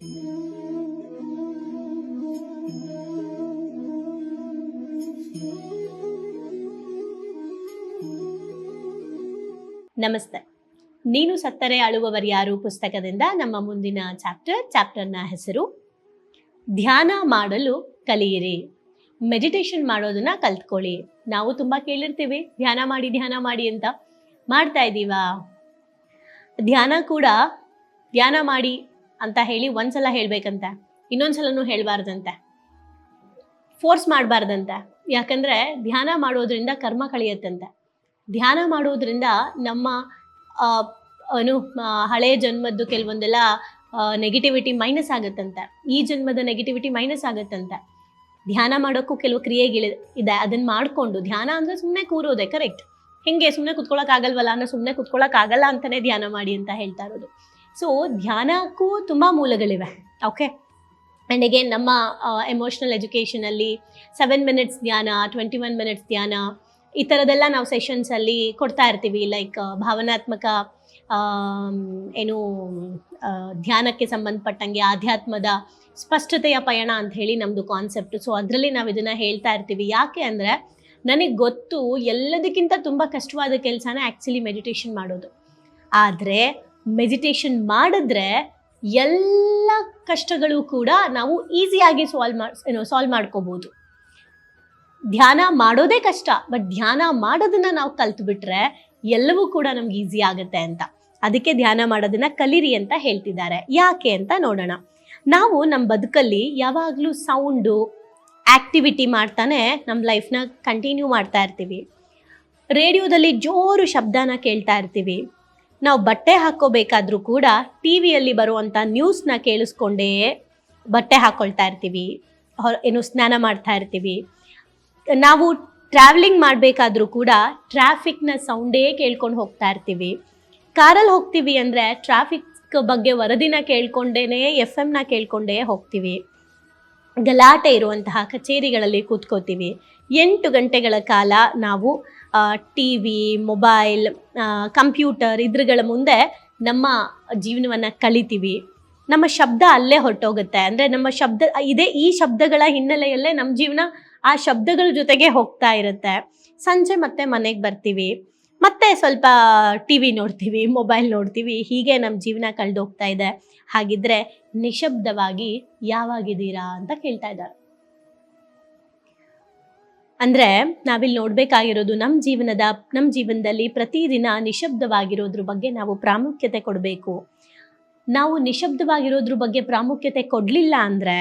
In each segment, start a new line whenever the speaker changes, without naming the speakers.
ನಮಸ್ತೆ. ನೀನು ಸತ್ತರೆ ಅಳುವವರು ಯಾರು? ಪುಸ್ತಕದಿಂದ ನಮ್ಮ ಮುಂದಿನ ಚಾಪ್ಟರ್ ಚಾಪ್ಟರ್ನ ಹೆಸರು, ಧ್ಯಾನ ಮಾಡಲು ಕಲಿಯಿರಿ. ಮೆಡಿಟೇಷನ್ ಮಾಡೋದನ್ನ ಕಲ್ತ್ಕೊಳ್ಳಿ. ನಾವು ತುಂಬಾ ಕೇಳಿರ್ತೀವಿ, ಧ್ಯಾನ ಮಾಡಿ ಧ್ಯಾನ ಮಾಡಿ ಅಂತ. ಮಾಡ್ತಾ ಇದ್ದೀವಾ ಧ್ಯಾನ ಕೂಡ, ಧ್ಯಾನ ಮಾಡಿ ಅಂತ ಹೇಳಿ ಒಂದ್ಸಲ ಹೇಳ್ಬೇಕಂತೆ. ಇನ್ನೊಂದ್ಸಲನೂ ಹೇಳ್ಬಾರ್ದಂತೆ. ಫೋರ್ಸ್ ಮಾಡಬಾರ್ದಂತೆ. ಯಾಕಂದ್ರೆ ಧ್ಯಾನ ಮಾಡೋದ್ರಿಂದ ಕರ್ಮ ಕಳಿಯತ್ತಂತೆ. ಧ್ಯಾನ ಮಾಡೋದ್ರಿಂದ ನಮ್ಮ ಏನು ಹಳೆ ಜನ್ಮದ್ದು ಕೆಲವೊಂದೆಲ್ಲ ನೆಗೆಟಿವಿಟಿ ಮೈನಸ್ ಆಗುತ್ತಂತೆ. ಈ ಜನ್ಮದ ನೆಗೆಟಿವಿಟಿ ಮೈನಸ್ ಆಗುತ್ತಂತೆ. ಧ್ಯಾನ ಮಾಡೋಕ್ಕೂ ಕೆಲವು ಕ್ರಿಯೆಗಳು ಇದೆ. ಅದನ್ನ ಮಾಡಿಕೊಂಡು ಧ್ಯಾನ ಅಂದ್ರೆ ಸುಮ್ಮನೆ ಕೂರೋದೆ ಕರೆಕ್ಟ್ ಹೆಂಗೆ ಸುಮ್ಮನೆ ಕುತ್ಕೊಳಕ್ ಆಗಲ್ವಲ್ಲ ಅನ್ನೋ ಸುಮ್ಮನೆ ಕುತ್ಕೊಳಕ್ ಆಗಲ್ಲ ಅಂತಾನೆ ಧ್ಯಾನ ಮಾಡಿ ಅಂತ ಹೇಳ್ತಾ ಇರೋದು. ಸೊ ಧ್ಯಾನಕ್ಕೂ ತುಂಬ ಮೂಲಗಳಿವೆ. ಓಕೆ ಆ್ಯಂಡ್ ಅಗೇನ್ ನಮ್ಮ ಎಮೋಷ್ನಲ್ ಎಜುಕೇಷನಲ್ಲಿ ಸೆವೆನ್ ಮಿನಿಟ್ಸ್ ಧ್ಯಾನ ಟ್ವೆಂಟಿ ಒನ್ ಮಿನಿಟ್ಸ್ ಧ್ಯಾನ, ಈ ಥರದೆಲ್ಲ ನಾವು ಸೆಷನ್ಸಲ್ಲಿ ಕೊಡ್ತಾ ಇರ್ತೀವಿ. ಲೈಕ್ ಭಾವನಾತ್ಮಕ ಏನು ಧ್ಯಾನಕ್ಕೆ ಸಂಬಂಧಪಟ್ಟಂಗೆ ಆಧ್ಯಾತ್ಮದ ಸ್ಪಷ್ಟತೆಯ ಪಯಣ ಅಂತ ಹೇಳಿ ನಮ್ಮದು ಕಾನ್ಸೆಪ್ಟ್ ಸೊ ಅದರಲ್ಲಿ ನಾವು ಇದನ್ನು ಹೇಳ್ತಾ ಇರ್ತೀವಿ. ಯಾಕೆ ಅಂದರೆ, ನನಗೆ ಗೊತ್ತು ಎಲ್ಲದಕ್ಕಿಂತ ತುಂಬ ಕಷ್ಟವಾದ ಕೆಲಸನ ಆ್ಯಕ್ಚುಲಿ ಮೆಡಿಟೇಷನ್ ಮಾಡೋದು. ಆದರೆ ಮೆಡಿಟೇಷನ್ ಮಾಡಿದ್ರೆ ಎಲ್ಲ ಕಷ್ಟಗಳು ಕೂಡ ನಾವು ಈಸಿಯಾಗಿ ಸಾಲ್ವ್ ಮಾಡಿ ಏನೋ ಸಾಲ್ವ್ ಮಾಡ್ಕೋಬೋದು. ಧ್ಯಾನ ಮಾಡೋದೇ ಕಷ್ಟ ಬಟ್ ಧ್ಯಾನ ಮಾಡೋದನ್ನ ನಾವು ಕಲ್ತು ಬಿಟ್ರೆ ಎಲ್ಲವೂ ಕೂಡ ನಮ್ಗೆ ಈಸಿ ಆಗುತ್ತೆ ಅಂತ. ಅದಕ್ಕೆ ಧ್ಯಾನ ಮಾಡೋದನ್ನ ಕಲೀರಿ ಅಂತ ಹೇಳ್ತಿದ್ದಾರೆ. ಯಾಕೆ ಅಂತ ನೋಡೋಣ. ನಾವು ನಮ್ಮ ಬದುಕಲ್ಲಿ ಯಾವಾಗಲೂ ಸೌಂಡು ಆಕ್ಟಿವಿಟಿ ಮಾಡ್ತಾನೆ ನಮ್ಮ ಲೈಫ್ನ ಕಂಟಿನ್ಯೂ ಮಾಡ್ತಾ ಇರ್ತೀವಿ. ರೇಡಿಯೋದಲ್ಲಿ ಜೋರು ಶಬ್ದನ ಕೇಳ್ತಾ ಇರ್ತೀವಿ. ನಾವು ಬಟ್ಟೆ ಹಾಕ್ಕೋಬೇಕಾದ್ರೂ ಕೂಡ ಟಿ ವಿಯಲ್ಲಿ ಬರುವಂಥ ನ್ಯೂಸ್ನ ಕೇಳಿಸ್ಕೊಂಡೇ ಬಟ್ಟೆ ಹಾಕ್ಕೊಳ್ತಾ ಇರ್ತೀವಿ. ಏನು ಸ್ನಾನ ಮಾಡ್ತಾ ಇರ್ತೀವಿ. ನಾವು ಟ್ರಾವೆಲಿಂಗ್ ಮಾಡಬೇಕಾದ್ರೂ ಕೂಡ ಟ್ರಾಫಿಕ್ನ ಸೌಂಡೇ ಕೇಳ್ಕೊಂಡು ಹೋಗ್ತಾ ಇರ್ತೀವಿ. ಕಾರಲ್ಲಿ ಹೋಗ್ತೀವಿ ಅಂದರೆ ಟ್ರಾಫಿಕ್ ಬಗ್ಗೆ ವರದಿನ ಕೇಳ್ಕೊಂಡೇ ಎಫ್ ಎಮ್ನ ಕೇಳ್ಕೊಂಡೇ ಹೋಗ್ತೀವಿ. ಗಲಾಟೆ ಇರುವಂತಹ ಕಚೇರಿಗಳಲ್ಲಿ ಕೂತ್ಕೋತೀವಿ. ಎಂಟು ಗಂಟೆಗಳ ಕಾಲ ನಾವು ಟಿ ವಿ ಮೊಬೈಲ್ ಕಂಪ್ಯೂಟರ್ ಇದ್ರಗಳ ಮುಂದೆ ನಮ್ಮ ಜೀವನವನ್ನು ಕಳಿತೀವಿ. ನಮ್ಮ ಶಬ್ದ ಅಲ್ಲೇ ಹೊರಟೋಗುತ್ತೆ. ಅಂದರೆ ನಮ್ಮ ಶಬ್ದ, ಇದೇ ಈ ಶಬ್ದಗಳ ಹಿನ್ನೆಲೆಯಲ್ಲೇ ನಮ್ಮ ಜೀವನ ಆ ಶಬ್ದಗಳ ಜೊತೆಗೆ ಹೋಗ್ತಾ ಇರುತ್ತೆ. ಸಂಜೆ ಮತ್ತೆ ಮನೆಗೆ ಬರ್ತೀವಿ. ಮತ್ತೆ ಸ್ವಲ್ಪ ಟಿ ವಿ ನೋಡ್ತೀವಿ ಮೊಬೈಲ್ ನೋಡ್ತೀವಿ. ಹೀಗೆ ನಮ್ಮ ಜೀವನ ಕಳೆದೋಗ್ತಾ ಇದೆ. ಹಾಗಿದ್ರೆ ನಿಶಬ್ದವಾಗಿ ಯಾವಾಗಿದ್ದೀರಾ ಅಂತ ಕೇಳ್ತಾ ಇದ್ದಾರೆ. ಅಂದ್ರೆ ನಾವಿಲ್ಲಿ ನೋಡಬೇಕಾಗಿರೋದು ನಮ್ಮ ಜೀವನದ ನಮ್ಮ ಜೀವನದಲ್ಲಿ ಪ್ರತಿದಿನ ನಿಶಬ್ದವಾಗಿರೋದ್ರ ಬಗ್ಗೆ ನಾವು ಪ್ರಾಮುಖ್ಯತೆ ಕೊಡಬೇಕು. ನಾವು ನಿಶಬ್ದವಾಗಿರೋದ್ರ ಬಗ್ಗೆ ಪ್ರಾಮುಖ್ಯತೆ ಕೊಡಲಿಲ್ಲ ಅಂದರೆ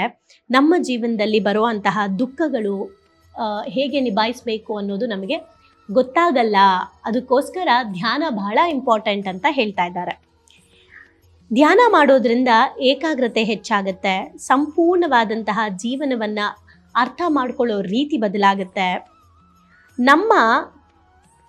ನಮ್ಮ ಜೀವನದಲ್ಲಿ ಬರುವಂತಹ ದುಃಖಗಳು ಹೇಗೆ ನಿಭಾಯಿಸಬೇಕು ಅನ್ನೋದು ನಮಗೆ ಗೊತ್ತಾಗಲ್ಲ. ಅದಕ್ಕೋಸ್ಕರ ಧ್ಯಾನ ಬಹಳ ಇಂಪಾರ್ಟೆಂಟ್ ಅಂತ ಹೇಳ್ತಾ ಇದ್ದಾರೆ. ಧ್ಯಾನ ಮಾಡೋದ್ರಿಂದ ಏಕಾಗ್ರತೆ ಹೆಚ್ಚಾಗುತ್ತೆ. ಸಂಪೂರ್ಣವಾದಂತಹ ಜೀವನವನ್ನ ಅರ್ಥ ಮಾಡ್ಕೊಳ್ಳೋ ರೀತಿ ಬದಲಾಗುತ್ತೆ. ನಮ್ಮ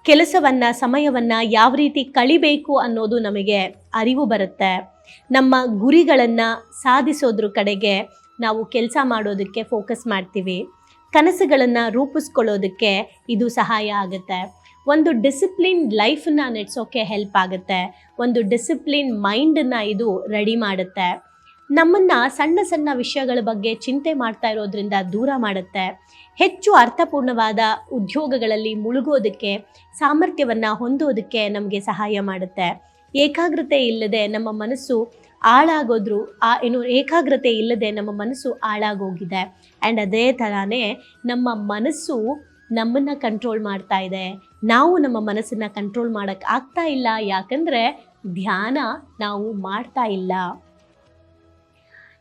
ಕೆಲಸವನ್ನು, ಸಮಯವನ್ನು ಯಾವ ರೀತಿ ಕಳಿಬೇಕು ಅನ್ನೋದು ನಮಗೆ ಅರಿವು ಬರುತ್ತೆ. ನಮ್ಮ ಗುರಿಗಳನ್ನು ಸಾಧಿಸೋದ್ರ ಕಡೆಗೆ ನಾವು ಕೆಲಸ ಮಾಡೋದಕ್ಕೆ ಫೋಕಸ್ ಮಾಡ್ತೀವಿ. ಕನಸುಗಳನ್ನು ರೂಪಿಸ್ಕೊಳ್ಳೋದಕ್ಕೆ ಇದು ಸಹಾಯ ಆಗುತ್ತೆ. ಒಂದು ಡಿಸಿಪ್ಲಿನ್ ಲೈಫನ್ನ ನಡೆಸೋಕೆ ಹೆಲ್ಪ್ ಆಗುತ್ತೆ. ಒಂದು ಡಿಸಿಪ್ಲಿನ್ ಮೈಂಡನ್ನು ಇದು ರೆಡಿ ಮಾಡುತ್ತೆ. ನಮ್ಮನ್ನು ಸಣ್ಣ ಸಣ್ಣ ವಿಷಯಗಳ ಬಗ್ಗೆ ಚಿಂತೆ ಮಾಡ್ತಾ ಇರೋದ್ರಿಂದ ದೂರ ಮಾಡುತ್ತೆ. ಹೆಚ್ಚು ಅರ್ಥಪೂರ್ಣವಾದ ಉದ್ಯೋಗಗಳಲ್ಲಿ ಮುಳುಗೋದಕ್ಕೆ, ಸಾಮರ್ಥ್ಯವನ್ನು ಹೊಂದೋದಕ್ಕೆ ನಮಗೆ ಸಹಾಯ ಮಾಡುತ್ತೆ. ಏಕಾಗ್ರತೆ ಇಲ್ಲದೆ ನಮ್ಮ ಮನಸ್ಸು ಹಾಳಾಗೋದ್ರು, ಆ, ಏನು, ಏಕಾಗ್ರತೆ ಇಲ್ಲದೆ ನಮ್ಮ ಮನಸ್ಸು ಹಾಳಾಗೋಗಿದೆ. ಆ್ಯಂಡ್ ಅದೇ ಥರನೇ ನಮ್ಮ ಮನಸ್ಸು ನಮ್ಮನ್ನು ಕಂಟ್ರೋಲ್ ಮಾಡ್ತಾ ಇದೆ. ನಾವು ನಮ್ಮ ಮನಸ್ಸನ್ನು ಕಂಟ್ರೋಲ್ ಮಾಡೋಕ್ಕೆ ಆಗ್ತಾ ಇಲ್ಲ. ಯಾಕಂದರೆ ಧ್ಯಾನ ನಾವು ಮಾಡ್ತಾ ಇಲ್ಲ.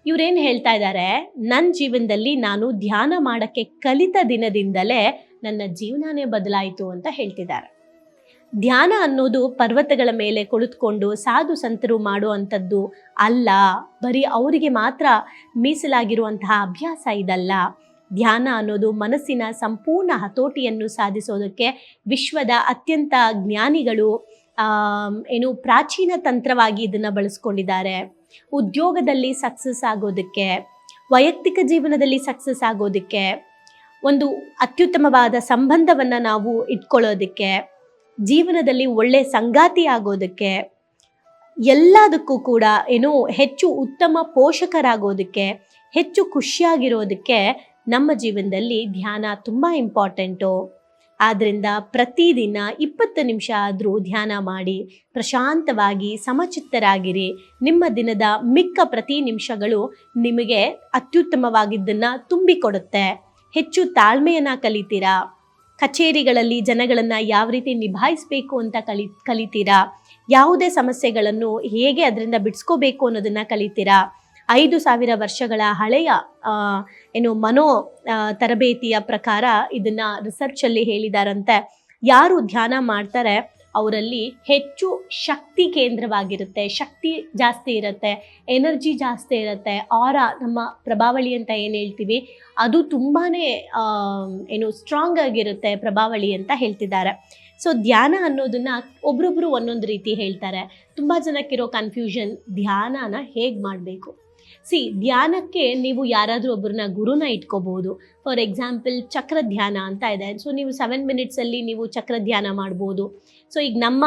ಇವ್ರೇನು ಹೇಳ್ತಾ ಇದ್ದಾರೆ ನನ್ನ ಜೀವನದಲ್ಲಿ ನಾನು ಧ್ಯಾನ ಮಾಡೋಕ್ಕೆ ಕಲಿತ ದಿನದಿಂದಲೇ ನನ್ನ ಜೀವನನೇ ಬದಲಾಯಿತು ಅಂತ ಹೇಳ್ತಿದ್ದಾರೆ. ಧ್ಯಾನ ಅನ್ನೋದು ಪರ್ವತಗಳ ಮೇಲೆ ಕುಳಿತುಕೊಂಡು ಸಾಧು ಸಂತರು ಮಾಡುವಂಥದ್ದು ಅಲ್ಲ, ಬರೀ ಅವರಿಗೆ ಮಾತ್ರ ಮೀಸಲಾಗಿರುವಂತಹ ಅಭ್ಯಾಸ ಇದಲ್ಲ. ಧ್ಯಾನ ಅನ್ನೋದು ಮನಸ್ಸಿನ ಸಂಪೂರ್ಣ ಹತೋಟಿಯನ್ನು ಸಾಧಿಸೋದಕ್ಕೆ ವಿಶ್ವದ ಅತ್ಯಂತ ಜ್ಞಾನಿಗಳು ಏನು ಪ್ರಾಚೀನ ತಂತ್ರವಾಗಿ ಇದನ್ನು ಬಳಸ್ಕೊಂಡಿದ್ದಾರೆ. ಉದ್ಯೋಗದಲ್ಲಿ ಸಕ್ಸಸ್ ಆಗೋದಕ್ಕೆ, ವೈಯಕ್ತಿಕ ಜೀವನದಲ್ಲಿ ಸಕ್ಸಸ್ ಆಗೋದಕ್ಕೆ, ಒಂದು ಅತ್ಯುತ್ತಮವಾದ ಸಂಬಂಧವನ್ನು ನಾವು ಇಟ್ಕೊಳ್ಳೋದಕ್ಕೆ, ಜೀವನದಲ್ಲಿ ಒಳ್ಳೆ ಸಂಗಾತಿ ಆಗೋದಕ್ಕೆ, ಎಲ್ಲದಕ್ಕೂ ಕೂಡ ಏನು ಹೆಚ್ಚು ಉತ್ತಮ ಪೋಷಕರಾಗೋದಕ್ಕೆ, ಹೆಚ್ಚು ಖುಷಿಯಾಗಿರೋದಕ್ಕೆ ನಮ್ಮ ಜೀವನದಲ್ಲಿ ಧ್ಯಾನ ತುಂಬ ಇಂಪಾರ್ಟೆಂಟು ಆದ್ದರಿಂದ ಪ್ರತಿದಿನ ಇಪ್ಪತ್ತು ನಿಮಿಷ ಆದರೂ ಧ್ಯಾನ ಮಾಡಿ ಪ್ರಶಾಂತವಾಗಿ ಸಮಚಿತ್ತರಾಗಿರಿ. ನಿಮ್ಮ ದಿನದ ಮಿಕ್ಕ ಪ್ರತಿ ನಿಮಿಷಗಳು ನಿಮಗೆ ಅತ್ಯುತ್ತಮವಾಗಿದ್ದನ್ನು ತುಂಬಿಕೊಡುತ್ತೆ. ಹೆಚ್ಚು ತಾಳ್ಮೆಯನ್ನು ಕಲಿತೀರಾ? ಕಚೇರಿಗಳಲ್ಲಿ ಜನಗಳನ್ನು ಯಾವ ರೀತಿ ನಿಭಾಯಿಸಬೇಕು ಅಂತ ಕಲಿ, ಕಲಿತೀರಾ? ಯಾವುದೇ ಸಮಸ್ಯೆಗಳನ್ನು ಹೇಗೆ ಅದರಿಂದ ಬಿಡಿಸ್ಕೋಬೇಕು ಅನ್ನೋದನ್ನು ಕಲಿತೀರಾ? ಐದು ಸಾವಿರ ವರ್ಷಗಳ ಹಳೆಯ ಏನು ಮನೋ ತರಬೇತಿಯ ಪ್ರಕಾರ ಇದನ್ನ ರಿಸರ್ಚ್ ಅಲ್ಲಿ ಹೇಳಿದಾರಂತೆ. ಯಾರು ಧ್ಯಾನ ಮಾಡ್ತಾರೆ, ಅವರಲ್ಲಿ ಹೆಚ್ಚು ಶಕ್ತಿ ಕೇಂದ್ರವಾಗಿರುತ್ತೆ. ಶಕ್ತಿ ಜಾಸ್ತಿ ಇರುತ್ತೆ ಎನರ್ಜಿ ಜಾಸ್ತಿ ಇರುತ್ತೆ ಆರ ನಮ್ಮ ಪ್ರಭಾವಳಿ ಅಂತ ಏನು ಹೇಳ್ತೀವಿ? ಅದು ತುಂಬಾ ಏನು ಸ್ಟ್ರಾಂಗ್ ಆಗಿರುತ್ತೆ ಪ್ರಭಾವಳಿ ಅಂತ ಹೇಳ್ತಿದ್ದಾರೆ. ಸೊ ಧ್ಯಾನ ಅನ್ನೋದನ್ನ ಒಬ್ರೊಬ್ರು ಒಂದೊಂದು ರೀತಿ ಹೇಳ್ತಾರೆ. ತುಂಬ ಜನಕ್ಕಿರೋ ಕನ್ಫ್ಯೂಷನ್ ಧ್ಯಾನನ ಹೇಗೆ ಮಾಡಬೇಕು? ಸಿ ಧ್ಯಾನಕ್ಕೆ ನೀವು ಯಾರಾದರೂ ಒಬ್ಬರನ್ನ ಗುರುನ ಇಟ್ಕೋಬಹುದು ಫಾರ್ ಎಕ್ಸಾಂಪಲ್ ಚಕ್ರ ಧ್ಯಾನ ಅಂತ ಇದೆ. ಸೊ ನೀವು ಸೆವೆನ್ ಮಿನಿಟ್ಸಲ್ಲಿ ನೀವು ಚಕ್ರ ಧ್ಯಾನ ಮಾಡ್ಬೋದು. ಸೊ ಈಗ ನಮ್ಮ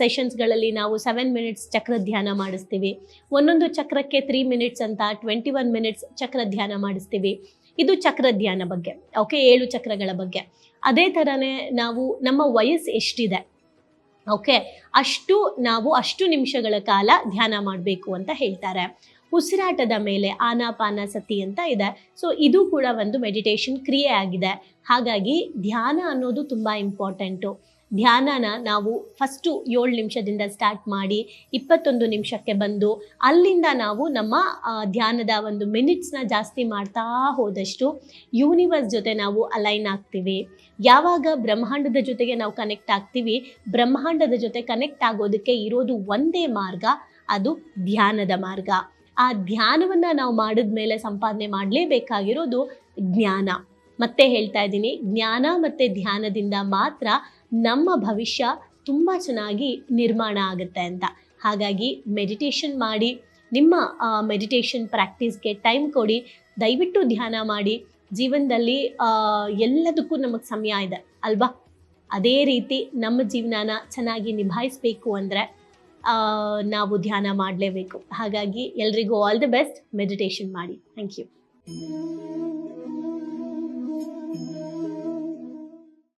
ಸೆಷನ್ಸ್ಗಳಲ್ಲಿ ನಾವು ಸೆವೆನ್ ಮಿನಿಟ್ಸ್ ಚಕ್ರ ಧ್ಯಾನ ಮಾಡಿಸ್ತೀವಿ. ಒಂದೊಂದು ಚಕ್ರಕ್ಕೆ ತ್ರೀ ಮಿನಿಟ್ಸ್ ಅಂತ ಟ್ವೆಂಟಿ ಒನ್ ಮಿನಿಟ್ಸ್ ಚಕ್ರ ಧ್ಯಾನ ಮಾಡಿಸ್ತೀವಿ. ಇದು ಚಕ್ರ ಧ್ಯಾನ ಬಗ್ಗೆ ಓಕೆ ಏಳು ಚಕ್ರಗಳ ಬಗ್ಗೆ. ಅದೇ ಥರನೇ ನಾವು, ನಮ್ಮ ವಯಸ್ಸು ಎಷ್ಟಿದೆ ಓಕೆ ಅಷ್ಟು ನಾವು ಅಷ್ಟು ನಿಮಿಷಗಳ ಕಾಲ ಧ್ಯಾನ ಮಾಡಬೇಕು ಅಂತ ಹೇಳ್ತಾರೆ. ಉಸಿರಾಟದ ಮೇಲೆ ಆನಾಪಾನ ಸತಿ ಅಂತ ಇದೆ. ಸೊ ಇದು ಕೂಡ ಒಂದು ಮೆಡಿಟೇಷನ್ ಕ್ರಿಯೆ ಆಗಿದೆ. ಹಾಗಾಗಿ ಧ್ಯಾನ ಅನ್ನೋದು ತುಂಬ ಇಂಪಾರ್ಟೆಂಟು ಧ್ಯಾನನ ನಾವು ಫಸ್ಟು ಏಳು ನಿಮಿಷದಿಂದ ಸ್ಟಾರ್ಟ್ ಮಾಡಿ ಇಪ್ಪತ್ತೊಂದು ನಿಮಿಷಕ್ಕೆ ಬಂದು ಅಲ್ಲಿಂದ ನಾವು ನಮ್ಮ ಧ್ಯಾನದ ಒಂದು ಮಿನಿಟ್ಸ್ನ ಜಾಸ್ತಿ ಮಾಡ್ತಾ ಹೋದಷ್ಟು ಯೂನಿವರ್ಸ್ ಜೊತೆ ನಾವು ಅಲೈನ್ ಆಗ್ತೀವಿ. ಯಾವಾಗ ಬ್ರಹ್ಮಾಂಡದ ಜೊತೆಗೆ ನಾವು ಕನೆಕ್ಟ್ ಆಗ್ತೀವಿ, ಬ್ರಹ್ಮಾಂಡದ ಜೊತೆ ಕನೆಕ್ಟ್ ಆಗೋದಕ್ಕೆ ಇರೋದು ಒಂದೇ ಮಾರ್ಗ, ಅದು ಧ್ಯಾನದ ಮಾರ್ಗ. ಆ ಧ್ಯಾನವನ್ನ ನಾವು ಮಾಡಿದ್ಮೇಲೆ ಸಂಪಾದನೆ ಮಾಡಲೇಬೇಕಾಗಿರೋದು ಜ್ಞಾನ. ಮತ್ತೆ ಹೇಳ್ತಾ ಇದ್ದೀನಿ, ಜ್ಞಾನ ಮತ್ತೆ ಧ್ಯಾನದಿಂದ ಮಾತ್ರ ನಮ್ಮ ಭವಿಷ್ಯ ತುಂಬ ಚೆನ್ನಾಗಿ ನಿರ್ಮಾಣ ಆಗುತ್ತೆ ಅಂತ. ಹಾಗಾಗಿ ಮೆಡಿಟೇಷನ್ ಮಾಡಿ, ನಿಮ್ಮ ಮೆಡಿಟೇಷನ್ ಪ್ರಾಕ್ಟೀಸ್ಗೆ ಟೈಮ್ ಕೊಡಿ, ದಯವಿಟ್ಟು ಧ್ಯಾನ ಮಾಡಿ. ಜೀವನದಲ್ಲಿ ಎಲ್ಲದಕ್ಕೂ ನಮಗೆ ಸಮಯ ಇದೆ, ಅಲ್ವಾ? ಅದೇ ರೀತಿ ನಮ್ಮ ಜೀವನನ ಚೆನ್ನಾಗಿ ನಿಭಾಯಿಸಬೇಕು ಅಂದರೆ ನಾವು ಧ್ಯಾನ ಮಾಡಲೇಬೇಕು. ಹಾಗಾಗಿ ಎಲ್ರಿಗೂ ಆಲ್ ದಿ ಬೆಸ್ಟ್ ಮೆಡಿಟೇಷನ್ ಮಾಡಿ. Thank you